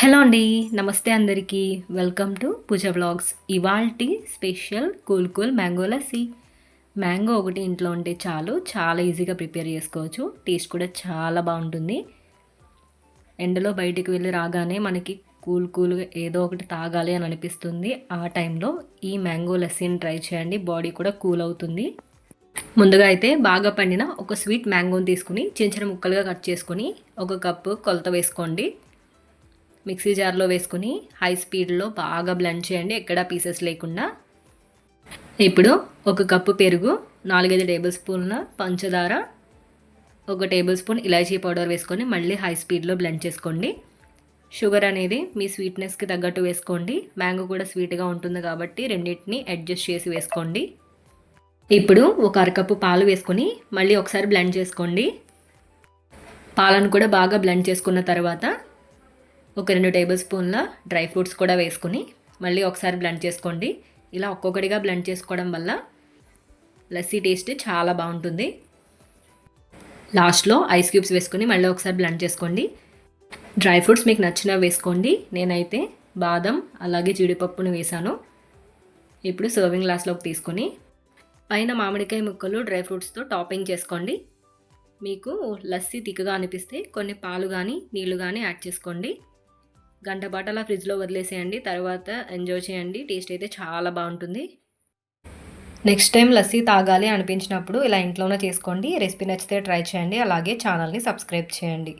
Hello అండి నమస్తే అందరికీ. వెల్కమ్ టు పూజ బ్లాగ్స్ ఇవాల్టి special cool cool mango lassi. Mango ఒకటి ఇంట్లో ఉంటే చాలు చాలా ఈజీగా ప్రిపేర్ చేసుకోవచ్చు. టేస్ట్ కూడా చాలా బాగుంటుంది. ఎండలో బయటికి వెళ్ళి రాగానే మనకి కూల్ కూల్గా ఏదో ఒకటి తాగాలి అని అనిపిస్తుంది. ఆ టైంలో ఈ మ్యాంగో లస్సీని ట్రై చేయండి బాడీ కూడా కూల్ అవుతుంది. ముందుగా అయితే బాగా పండిన ఒక స్వీట్ మ్యాంగోని తీసుకుని చిన్న చిన్న ముక్కలుగా కట్ చేసుకుని ఒక కప్పు కొలత వేసుకోండి. మిక్సీ జార్లో వేసుకుని హై స్పీడ్లో బాగా బ్లెండ్ చేయండి ఎక్కడా పీసెస్ లేకుండా. ఇప్పుడు ఒక కప్పు పెరుగు నాలుగైదు టేబుల్ స్పూన్ల పంచదార ఒక టేబుల్ స్పూన్ ఇలాచీ పౌడర్ వేసుకొని మళ్ళీ హై స్పీడ్లో బ్లెండ్ చేసుకోండి. షుగర్ అనేది మీ స్వీట్నెస్కి తగ్గట్టు వేసుకోండి. మ్యాంగో కూడా స్వీట్గా ఉంటుంది కాబట్టి రెండింటిని అడ్జస్ట్ చేసి వేసుకోండి. ఇప్పుడు ఒక అరకప్పు పాలు వేసుకొని మళ్ళీ ఒకసారి బ్లెండ్ చేసుకోండి. పాలను కూడా బాగా బ్లెండ్ చేసుకున్న తర్వాత ఒక రెండు టేబుల్ స్పూన్ల డ్రై ఫ్రూట్స్ కూడా వేసుకుని మళ్ళీ ఒకసారి బ్లెండ్ చేసుకోండి. ఇలా ఒక్కొక్కటిగా బ్లెండ్ చేసుకోవడం వల్ల లస్సీ టేస్ట్ చాలా బాగుంటుంది. లాస్ట్లో ఐస్ క్యూబ్స్ వేసుకొని మళ్ళీ ఒకసారి బ్లెండ్ చేసుకోండి. డ్రై ఫ్రూట్స్ మీకు నచ్చినవి వేసుకోండి. నేనైతే బాదం అలాగే జీడిపప్పును వేశాను ఇప్పుడు సర్వింగ్ గ్లాస్లోకి తీసుకొని పైన మామిడికాయ ముక్కలు డ్రై ఫ్రూట్స్తో టాపింగ్ చేసుకోండి. మీకు లస్సీ తిక్కగా అనిపిస్తే కొన్ని పాలు కానీ నీళ్ళు కానీ యాడ్ చేసుకోండి. గంట పాటు అలా ఫ్రిడ్జ్లో వదిలేసేయండి తర్వాత ఎంజాయ్ చేయండి టేస్ట్ అయితే చాలా బాగుంటుంది. నెక్స్ట్ టైం లస్సీ తాగాలి అనిపించినప్పుడు ఇలా ఇంట్లోనే చేసుకోండి రెసిపీ నచ్చితే ట్రై చేయండి అలాగే ఛానల్ని సబ్స్క్రైబ్ చేయండి.